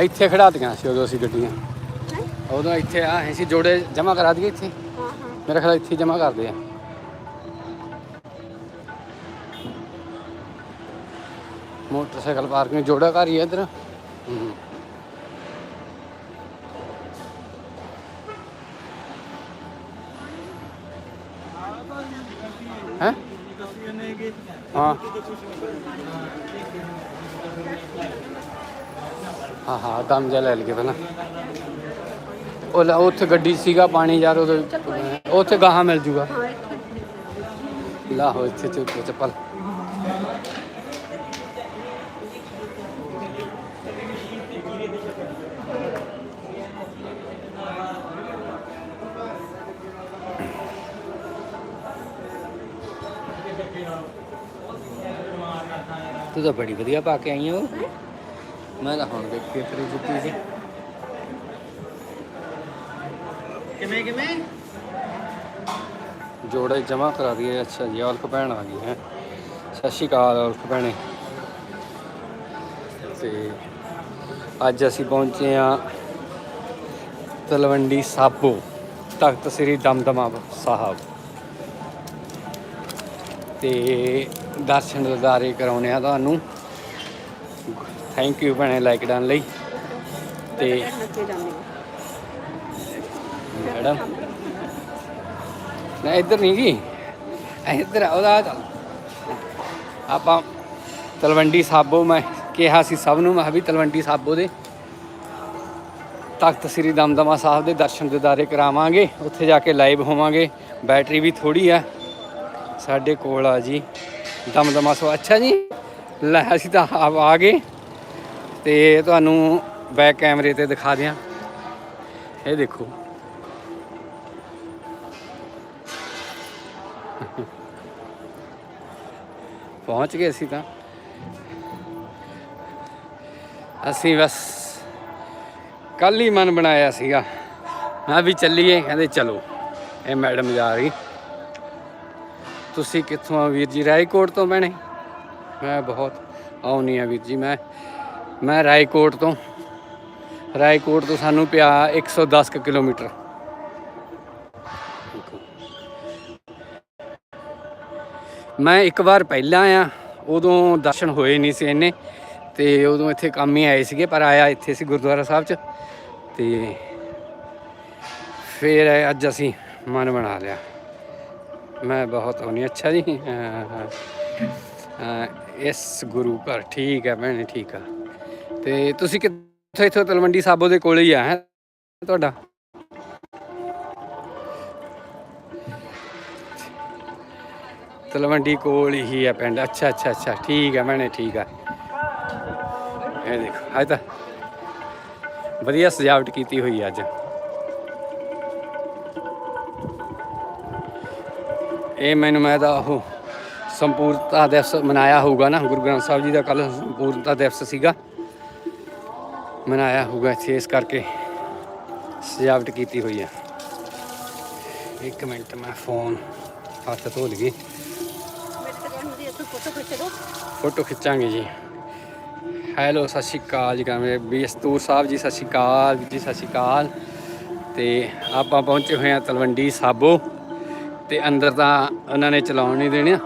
ਇੱਥੇ ਖੜਾਤੀਆਂ ਸੀ ਉਦੋਂ ਅਸੀਂ ਗੱਡੀਆਂ। ਉਦੋਂ ਇੱਥੇ ਆ ਅਸੀਂ ਜੋੜੇ ਜਮਾ ਕਰਾ ਦਈਏ ਇੱਥੇ। ਹਾਂ ਹਾਂ। ਮੇਰਾ ਖਿਆਲ ਇੱਥੇ ਜਮਾ ਕਰਦੇ ਆ। ਮੋਟਰਸਾਈਕਲ ਪਾਰਕਿੰਗ ਜੋੜਾ ਘਰ ਹੀ ਹੈ ਇੱਧਰ। ਹੂੰ। ਹੈਂ? ਹਾਂ ਹਾਂ ਹਾਂ ਦਮ ਜਿਹਾ ਲੈ ਲਈਏ ਪਹਿਲਾਂ। ਉਹ ਲੈ, ਉੱਥੇ ਗੱਡੀ ਸੀਗਾ ਪਾਣੀ ਯਾਰ ਉਹਦੇ ਉੱਥੇ ਗਾਹਾਂ ਮਿਲ ਜੂਗਾ। ਹਾਂ ਇੱਥੇ ਲਾ ਹੋ ਇੱਥੇ ਤੇ ਉੱਤੇ ਚੱਪਲ ਤੂੰ ਤਾਂ ਬੜੀ ਵਧੀਆ ਪਾ ਕੇ ਆਈ ਹੋ? ਮੈਂ ਤਾਂ ਹੁਣ ਦੇਖ ਕੇ ਤੇਰੀ ਜੁੱਤੀ ਸੀ ਕਿਵੇਂ ਕਿਵੇਂ? ਜੋੜੇ ਜਮਾ ਕਰਾ ਦਈਏ। ਅੱਛਾ ਜੀ ਔਲਖ ਭੈਣ ਆ ਗਈ ਹੈ। ਸਤਿ ਸ਼੍ਰੀ ਅਕਾਲ ਔਲਖ ਭੈਣੇ। ਤੇ ਅੱਜ ਅਸੀਂ ਪਹੁੰਚੇ ਆ ਤਲਵੰਡੀ ਸਾਬੋ ਤਖਤ ਸ੍ਰੀ ਦਮਦਮਾ ਸਾਹਿਬ। ਤੇ ਦਰਸ਼ਨ ਦਿਦਾਰੇ ਕਰਾਉਣੇ ਆ ਤੁਹਾਨੂੰ। ਥੈਂਕ ਯੂ ਭੈਣੇ ਲਾਈਕ ਡਨ ਲਈ। ਤੇ ਮੈਡਮ, ਨਾ ਇੱਧਰ ਨਹੀਂ ਗਈ ਇੱਧਰ ਉਹਦਾ ਚੱਲ। ਆਪਾਂ ਤਲਵੰਡੀ ਸਾਬੋ, ਮੈਂ ਕਿਹਾ ਸੀ ਸਭ ਨੂੰ, ਮੈਂ ਕਿਹਾ ਵੀ ਤਲਵੰਡੀ ਸਾਬੋ ਦੇ। ਤਖਤ ਸ੍ਰੀ ਦਮਦਮਾ ਸਾਹਿਬ ਦੇ ਦਰਸ਼ਨ ਦਿਦਾਰੇ ਕਰਾਵਾਂਗੇ, ਉੱਥੇ ਜਾ ਕੇ ਲਾਈਵ ਹੋਵਾਂਗੇ। ਬੈਟਰੀ ਵੀ ਥੋੜੀ ਆ। ਸਾਡੇ ਕੋਲ ਆ ਜੀ, ਦਮਦਮਾ ਸੋ ਅੱਛਾ ਜੀ, ਲੈ ਅਸੀਂ ਤਾਂ ਆ ਆ ਗਏ। ਤੇ ਤੁਹਾਨੂੰ ਬੈਕ ਕੈਮਰੇ ਤੇ ਦਿਖਾ ਦਿਆਂ। ਇਹ ਦੇਖੋ। ਪਹੁੰਚ ਗਏ ਅਸੀਂ ਤਾਂ। ਅਸੀਂ ਬਸ ਕੱਲ ਹੀ ਮਨ ਬਣਾਇਆ ਸੀਗਾ। ਮੈਂ ਵੀ ਚੱਲੀਏ, ਕਹਿੰਦੇ ਚਲੋ। ਇਹ ਮੈਡਮ ਜਾ ਰਹੀ। ਤੁਸੀਂ ਕਿੱਥੋਂ ਆ ਵੀਰ ਜੀ? ਰਾਏਕੋਟ ਤੋਂ ਭੈਣੇ ਮੈਂ ਬਹੁਤ ਆਉਣੀ ਆ ਵੀਰ ਜੀ, ਮੈਂ ਮੈਂ ਰਾਏਕੋਟ ਤੋਂ। ਰਾਏਕੋਟ ਤੋਂ ਸਾਨੂੰ ਪਿਆ 110 ਕੁ ਕਿਲੋਮੀਟਰ। ਮੈਂ ਇੱਕ ਵਾਰ ਪਹਿਲਾਂ ਆਇਆ, ਉਦੋਂ ਦਰਸ਼ਨ ਹੋਏ ਨਹੀਂ ਸੀ ਇੰਨੇ, ਤੇ ਉਦੋਂ ਇੱਥੇ ਕੰਮ ਹੀ ਆਏ ਸੀਗੇ, ਪਰ ਆਇਆ ਇੱਥੇ ਸੀ ਗੁਰਦੁਆਰਾ ਸਾਹਿਬ 'ਚ, ਤੇ ਫਿਰ ਅੱਜ ਅਸੀਂ ਮਨ ਬਣਾ ਲਿਆ। ਮੈਂ ਬਹੁਤ ਆਉਣੀ ਅੱਛਾ ਜੀ। ਇਸ ਗੁਰੂ ਘਰ। ਠੀਕ ਹੈ ਭੈਣੇ, ਠੀਕ ਆ। ਤੇ ਤੁਸੀਂ ਕਿੱਥੋਂ ਇੱਥੋਂ ਤਲਵੰਡੀ ਸਾਬੋ ਦੇ ਕੋਲੇ ਹੀ ਆ, ਹੈ? ਤੁਹਾਡਾ? ਤਲਵੰਡੀ ਕੋਲ ਹੀ ਹੈ ਪਿੰਡ। ਅੱਛਾ ਅੱਛਾ ਅੱਛਾ। ਠੀਕ ਹੈ ਭੈਣੇ, ਠੀਕ ਆ। ਇਹ ਦੇਖੋ, ਅੱਜ ਤਾਂ ਵਧੀਆ ਸਜਾਵਟ ਕੀਤੀ ਹੋਈ ਅੱਜ। ਇਹ ਮੈਨੂੰ ਮੈਂ ਤਾਂ ਉਹ ਸੰਪੂਰਨਤਾ ਦਿਵਸ ਮਨਾਇਆ ਹੋਊਗਾ ਨਾ। ਗੁਰੂ ਗ੍ਰੰਥ ਸਾਹਿਬ ਜੀ ਦਾ ਕੱਲ ਸੰਪੂਰਨਤਾ ਦਿਵਸ ਸੀਗਾ। ਮਨਾਇਆ ਹੋਊਗਾ ਇੱਥੇ, ਇਸ ਕਰਕੇ ਸਜਾਵਟ ਕੀਤੀ ਹੋਈ ਹੈ ਇੱਕ ਮਿੰਟ, ਮੈਂ ਫੋਨ ਹੱਥ ਧੋ ਲਈਏ। ਫੋਟੋ ਖਿੱਚਾਂਗੇ ਜੀ। ਹੈਲੋ ਸਤਿ ਸ਼੍ਰੀ ਅਕਾਲ ਜੀ ਕਾਮੇ ਬੀਸਤੂਰ ਸਾਹਿਬ ਜੀ, ਸਤਿ ਸ਼੍ਰੀ ਅਕਾਲ ਜੀ, ਸਤਿ ਸ਼੍ਰੀ ਅਕਾਲ। ਤੇ ਆਪਾਂ ਪਹੁੰਚੇ ਹੋਏ ਆ ਤਲਵੰਡੀ ਸਾਬੋ, ਤੇ ਅੰਦਰ ਤਾਂ ਉਹਨਾਂ ਨੇ ਚਲਾਉਣ ਨਹੀਂ ਦੇਣਾ।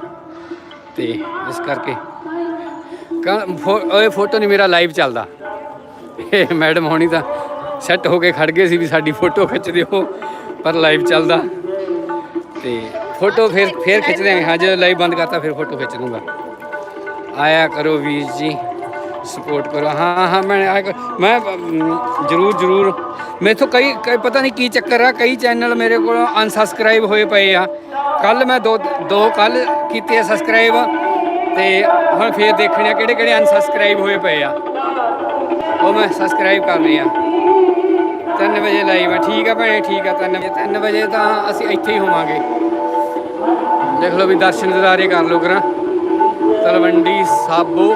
ਤੇ ਇਸ ਕਰਕੇ ਕ- ਫੋ- ਓਏ ਫੋਟੋ ਨਹੀਂ, ਮੇਰਾ ਲਾਈਵ ਚੱਲਦਾ। ਇਹ ਮੈਡਮ ਹੋਣੀ ਤਾਂ ਸੈੱਟ ਹੋ ਕੇ ਖੜ ਗਏ ਸੀ ਵੀ ਸਾਡੀ ਫੋਟੋ ਖਿੱਚ ਦਿਓ ਪਰ ਲਾਈਵ ਚੱਲਦਾ। ਤੇ ਫੋਟੋ ਫਿਰ ਫਿਰ ਖਿੱਚਦੇ ਹਾਂ ਹਾਂ ਜੇ ਲਾਈਵ ਬੰਦ ਕਰਤਾ ਫਿਰ ਫੋਟੋ ਖਿੱਚ ਲੂੰਗਾ ਆਇਆ ਕਰੋ ਵੀਰ ਜੀ ਸਪੋਰਟ ਕਰੋ। ਹਾਂ ਹਾਂ ਮੈਂ ਆਇਆ ਕਰ- ਮੈਂ ਅਮ, ਜਰੂਰ ਜਰੂਰ। ਮੈਥੋਂ ਕਈ ਕਈ ਪਤਾ ਨਹੀਂ ਕੀ ਚੱਕਰ ਆ ਕਈ ਚੈਨਲ ਮੇਰੇ ਕੋਲ ਅਨਸਬਸਕ੍ਰਾਈਬ ਹੋਏ ਪਏ ਆ। ਕੱਲ ਮੈਂ ਦੋ ਦੋ ਕੱਲ ਕੀਤੇ ਆ ਸਬਸਕ੍ਰਾਈਬ ਤੇ ਹੁਣ ਫੇਰ ਦੇਖਣੇ ਆ ਕਿਹੜੇ ਕਿਹੜੇ ਅਨਸਬਸਕ੍ਰਾਈਬ ਹੋਏ ਪਏ ਆ। ਉਹ ਮੈਂ ਸਬਸਕ੍ਰਾਈਬ ਕਰ ਲਈ ਆ 3 ਵਜੇ ਲਾਈਵ ਆ। ਠੀਕ ਆ ਭੈਣੇ, ਠੀਕ ਆ 3 ਵਜੇ। 3 ਵਜੇ ਤਾਂ ਅਸੀਂ ਇੱਥੇ ਹੀ ਹੋਵਾਂਗੇ। ਦੇਖ ਲਓ ਵੀ ਦਰਸ਼ਨ ਦਿਦਾਰੇ ਕਰ ਲਓ ਕਰਾਂ। ਤਲਵੰਡੀ ਸਾਬੋ,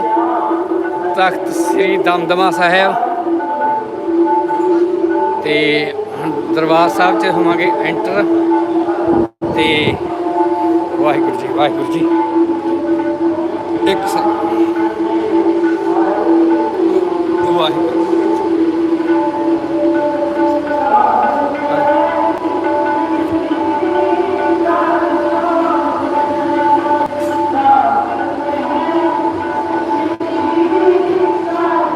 ਤਖਤ ਸ੍ਰੀ ਦਮਦਮਾ ਸਾਹਿਬ। ਤੇ ਦਰਬਾਰ ਸਾਹਿਬ ਚ ਹੋਵਾਂਗੇ ਐਂਟਰ ਤੇ ਵਾਹਿਗੁਰੂ ਜੀ ਵਾਹਿਗੁਰੂ ਜੀ। ਇੱਕ ਸ है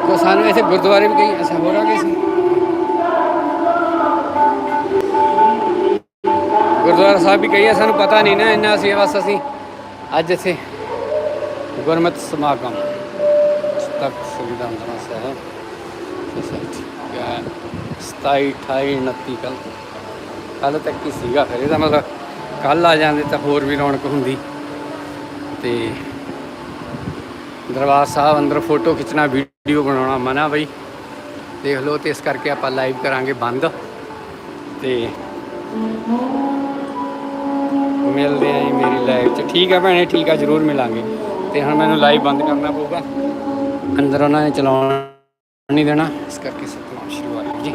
तो ऐसे गुरुद्वारे में कहीं ऐसा हो रहा किसी? गुरुद्वारा साहब भी कही है सू पता नहीं ना इन्ना असं बस असी अज इत गुरमत समागम तक संविधान साहब। ਸਤਾਈ 28 29 ਕੱਲ ਕੱਲ ਤੱਕ ਹੀ ਸੀਗਾ ਫਿਰ। ਇਹਦਾ ਮਤਲਬ ਕੱਲ ਆ ਜਾਂਦੇ ਤਾਂ ਹੋਰ ਵੀ ਰੌਣਕ ਹੁੰਦੀ। ਤੇ ਦਰਬਾਰ ਸਾਹਿਬ ਅੰਦਰ ਫੋਟੋ ਖਿੱਚਣਾ ਵੀਡੀਓ ਬਣਾਉਣਾ ਮਨਾ ਬਈ। ਦੇਖ ਲਓ ਤੇ ਇਸ ਕਰਕੇ ਆਪਾਂ ਲਾਈਵ ਕਰਾਂਗੇ ਬੰਦ। ਤੇ ਮਿਲਦੇ ਆਂ ਜੀ ਮੇਰੀ ਲਾਈਵ 'ਚ। ਠੀਕ ਆ ਭੈਣੇ, ਠੀਕ ਆ, ਜਰੂਰ ਮਿਲਾਂਗੇ। ਤੇ ਹੁਣ ਮੈਨੂੰ ਲਾਈਵ ਬੰਦ ਕਰਨਾ ਪਊਗਾ। ਅੰਦਰ ਉਹਨਾਂ ਨੇ ਚਲਾਉਣ ਨਹੀਂ ਦੇਣਾ। ਇਸ ਕਰਕੇ ਸਤਨਾਮ ਸ਼੍ਰੀ ਵਾਹਿਗੁਰੂ ਜੀ।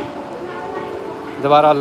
ਦੁਬਾਰਾ